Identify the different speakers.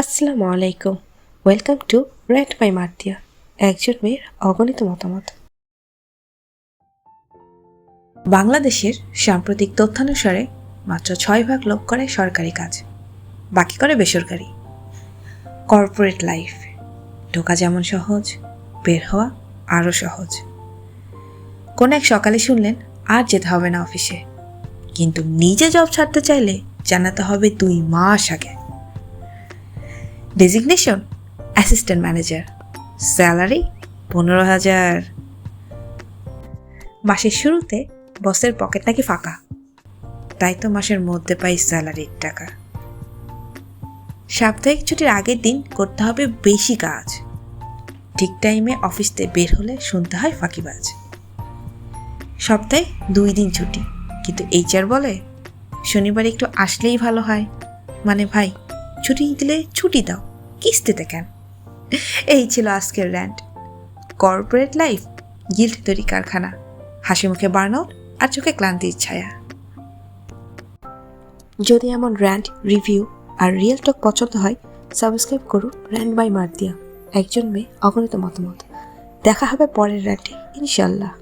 Speaker 1: আসসালামু আলাইকুম। Welcome to red by মার্তিয়া একজন মেয়ের অগণিত মতামত। বাংলাদেশের সাম্প্রতিক তথ্যানুসারে মাত্র ছয় ভাগ লোক করে সরকারি কাজ, বাকি করে বেসরকারি। কর্পোরেট লাইফ ঢোকা যেমন সহজ, বের হওয়া আরও সহজ। কোন এক সকালে শুনলেন, আর যেতে হবে না অফিসে। কিন্তু নিজে জব ছাড়তে চাইলে জানাতে হবে দুই মাস আগে। ডেজিগনেশন অ্যাসিস্ট্যান্ট ম্যানেজার স্যালারি পনেরো হাজার। মাসের শুরুতে বসের পকেট নাকি ফাঁকা? তাই তো মাসের মধ্যে পাই স্যালারির টাকা। সাপ্তাহিক ছুটির আগের দিন করতে হবে বেশি কাজ। ঠিক টাইমে অফিস থেকে বের হলে শুনতে হয় ফাঁকিবাজ। সপ্তাহে দুই দিন ছুটি। কিন্তু এইচআর বলে, শনিবার একটু আসলেই ভালো হয়। মানে ভাই, ছুটি দিলে ছুটি দাও, কিস্তিতে কেন? এই ছিল আজকের র্যান্ড কর্পোরেট লাইফ গিল্ড তৈরি কারখানা, হাসি মুখে বার্নআউট আর চোখে ক্লান্তির ছায়া। যদি এমন র্যান্ড রিভিউ আর রিয়েল টক পছন্দ হয় সাবস্ক্রাইব করুন র্যান্ড বাই মার্তিয়া একজন মেয়ে অগণিত মতামত। দেখা হবে পরের র্যান্ডে ইনশাল্লাহ